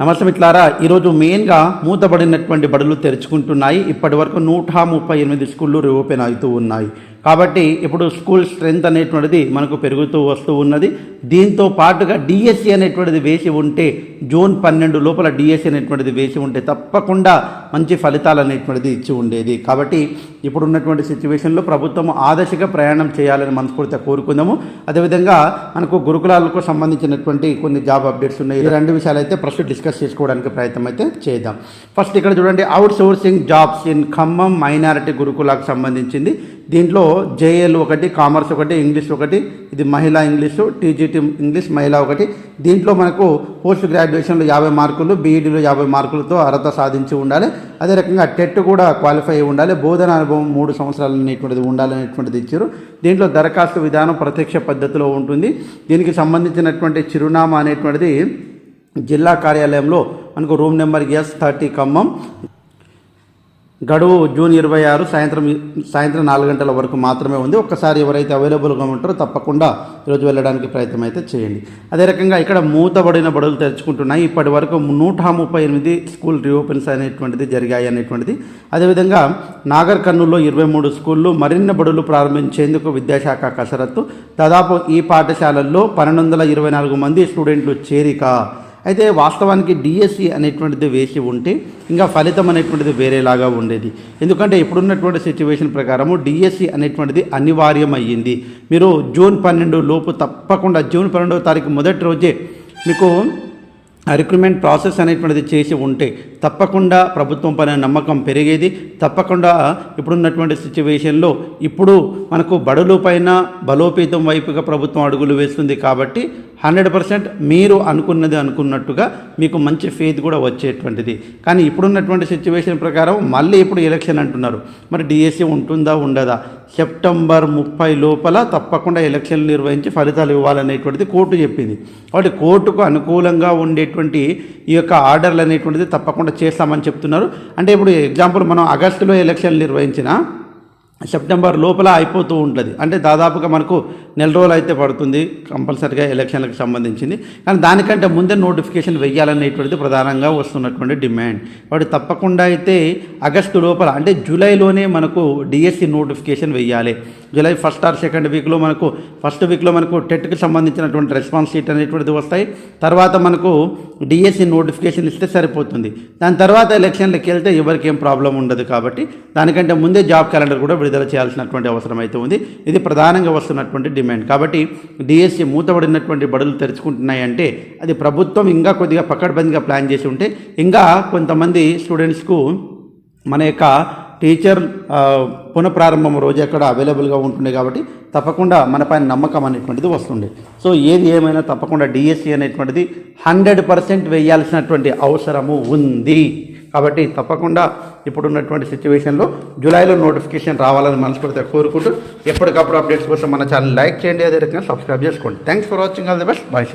నమస్తే మిట్లారా ఈరోజు మెయిన్గా మూతబడినటువంటి బడులు తెరుచుకుంటున్నాయి. ఇప్పటి వరకు నూట ముప్పై ఎనిమిది స్కూళ్ళు రీఓపెన్ అవుతూ ఉన్నాయి. కాబట్టి ఇప్పుడు స్కూల్ స్ట్రెంత్ అనేటువంటిది మనకు పెరుగుతూ వస్తూ ఉన్నది. దీంతో పాటుగా డిఎస్సి అనేటువంటిది వేసి ఉంటే జూన్ పన్నెండు లోపల డిఎస్సి అనేటువంటిది వేసి ఉంటే తప్పకుండా మంచి ఫలితాలు అనేటువంటిది ఇచ్చి ఉండేది. కాబట్టి ఇప్పుడున్నటువంటి సిచ్యువేషన్లో ప్రభుత్వం ఆదర్శగా ప్రయాణం చేయాలని మనస్ఫూర్తిగా కోరుకుందాము. అదేవిధంగా మనకు గురుకులాలకు సంబంధించినటువంటి కొన్ని జాబ్ అప్డేట్స్ ఉన్నాయి. ఈ రెండు విషయాలు అయితే ప్రస్తుతం డిస్కస్ చేసుకోవడానికి ప్రయత్నం అయితే చేద్దాం. ఫస్ట్ ఇక్కడ చూడండి outsourcing jobs in Khammam minority గురుకులాకు సంబంధించింది. దీంట్లో జేఎల్ ఒకటి కామర్స్ ఒకటి ఇంగ్లీష్ ఒకటి ఇది మహిళా ఇంగ్లీషు టీజీటీ ఇంగ్లీష్ మహిళా ఒకటి. దీంట్లో మనకు పోస్ట్ గ్రాడ్యుయేషన్లో యాభై మార్కులు బీఈడీలో యాభై మార్కులతో అర్హత సాధించి ఉండాలి. అదే రకంగా టెట్ కూడా క్వాలిఫై అయి ఉండాలి. బోధన అనుభవం మూడు సంవత్సరాలు అనేటువంటిది ఉండాలనేటువంటిది ఇచ్చారు. దీంట్లో దరఖాస్తు విధానం ప్రత్యక్ష పద్ధతిలో ఉంటుంది. దీనికి సంబంధించినటువంటి చిరునామా అనేటువంటిది జిల్లా కార్యాలయంలో మనకు room number S thirty Khammam. గడువు జూన్ ఇరవై ఆరు సాయంత్రం సాయంత్రం నాలుగు గంటల వరకు మాత్రమే ఉంది. ఒక్కసారి ఎవరైతే అవైలబుల్గా ఉంటారో తప్పకుండా ఈరోజు వెళ్ళడానికి ప్రయత్నం అయితే చేయండి. అదే రకంగా ఇక్కడ మూతబడిన బడులు తెరుచుకుంటున్నాయి. ఇప్పటి వరకు నూట ముప్పై ఎనిమిది స్కూల్ రీఓపెన్స్ అనేటువంటిది జరిగాయి అనేటువంటిది. అదేవిధంగా నాగర్ కర్నూలులో ఇరవై మూడు స్కూళ్ళు మరిన్ని బడులు ప్రారంభించేందుకు విద్యాశాఖ కసరత్తు. దాదాపు ఈ పాఠశాలల్లో పన్నెండు వందల ఇరవై నాలుగు మంది స్టూడెంట్లు చేరిక అయితే వాస్తవానికి డిఎస్సి అనేటువంటిది వేసి ఉంటే ఇంకా ఫలితం అనేటువంటిది వేరేలాగా ఉండేది. ఎందుకంటే ఇప్పుడున్నటువంటి సిచ్యువేషన్ ప్రకారము డిఎస్సి అనేటువంటిది అనివార్యం అయ్యింది మీరు జూన్ పన్నెండు లోపు తప్పకుండా జూన్ పన్నెండవ తారీఖు మొదటి రోజే మీకు రిక్రూట్మెంట్ ప్రాసెస్ అనేటువంటిది చేసి ఉంటే తప్పకుండా ప్రభుత్వం పైన నమ్మకం పెరిగేది. తప్పకుండా ఇప్పుడున్నటువంటి సిచ్యువేషన్లో ఇప్పుడు మనకు బడులు పైన బలోపేతం వైపుగా ప్రభుత్వం అడుగులు వేస్తుంది కాబట్టి హండ్రెడ్ పర్సెంట్ మీరు అనుకున్నది అనుకున్నట్టుగా మీకు మంచి ఫేత్ కూడా వచ్చేటువంటిది. కానీ ఇప్పుడున్నటువంటి సిచ్యువేషన్ ప్రకారం మళ్ళీ ఇప్పుడు ఎలక్షన్ అంటున్నారు. మరి డిఎస్సి ఉంటుందా ఉండదా? సెప్టెంబర్ ముప్పై లోపల తప్పకుండా ఎలక్షన్లు నిర్వహించి ఫలితాలు ఇవ్వాలనేటువంటిది కోర్టు చెప్పింది. కాబట్టి కోర్టుకు అనుకూలంగా ఉండేటువంటి ఈ యొక్క ఆర్డర్లు అనేటువంటిది తప్పకుండా చేస్తామని చెప్తున్నారు. అంటే ఇప్పుడు ఎగ్జాంపుల్ మనం ఆగస్టులో ఎలక్షన్లు నిర్వహించిన సెప్టెంబర్ లోపల అయిపోతూ ఉంటుంది. అంటే దాదాపుగా మనకు నెల రోజులు అయితే పడుతుంది కంపల్సరిగా ఎలక్షన్లకు సంబంధించింది. కానీ దానికంటే ముందే నోటిఫికేషన్ వెయ్యాలనేటువంటిది ప్రధానంగా వస్తున్నటువంటి డిమాండ్. వాటి తప్పకుండా అయితే ఆగస్టు లోపల అంటే జూలైలోనే మనకు డిఎస్సి నోటిఫికేషన్ వెయ్యాలి. జూలై ఫస్ట్ ఆర్ సెకండ్ వీక్లో మనకు ఫస్ట్ వీక్లో మనకు టెట్కి సంబంధించినటువంటి రెస్పాన్స్ షీట్ అనేటువంటిది వస్తాయి. తర్వాత మనకు డిఎస్సి నోటిఫికేషన్ ఇస్తే సరిపోతుంది. దాని తర్వాత ఎలక్షన్లకు వెళ్తే ఎవరికి ఏం ప్రాబ్లం ఉండదు కాబట్టి దానికంటే ముందే జాబ్ క్యాలెండర్ కూడా విడుదల చేయాల్సినటువంటి అవసరం అయితే ఉంది. ఇది ప్రధానంగా వస్తున్నటువంటి డిమాండ్. కాబట్టి డిఎస్సి మూతబడినటువంటి బడులు తెరుచుకుంటున్నాయంటే అది ప్రభుత్వం ఇంకా కొద్దిగా పక్కడబందిగా ప్లాన్ చేసి ఉంటే ఇంకా కొంతమంది స్టూడెంట్స్కు మన యొక్క టీచర్ పునఃప్రారంభం రోజు అక్కడ అవైలబుల్గా ఉంటుండే కాబట్టి తప్పకుండా మన పైన నమ్మకం అనేటువంటిది వస్తుండే. సో ఏది ఏమైనా తప్పకుండా డిఎస్సి అనేటువంటిది హండ్రెడ్ పర్సెంట్ వేయాల్సినటువంటి అవసరము ఉంది. కాబట్టి తప్పకుండా ఇప్పుడున్నటువంటి సిచ్యువేషన్లో జూలైలో నోటిఫికేషన్ రావాలని మనస్ఫూర్తిగా కోరుకుంటూ ఎప్పటికప్పుడు అప్డేట్స్ కోసం మన ఛానల్ లైక్ చేయండి. అదే రకంగా సబ్స్క్రైబ్ చేసుకోండి thanks for watching all the best bye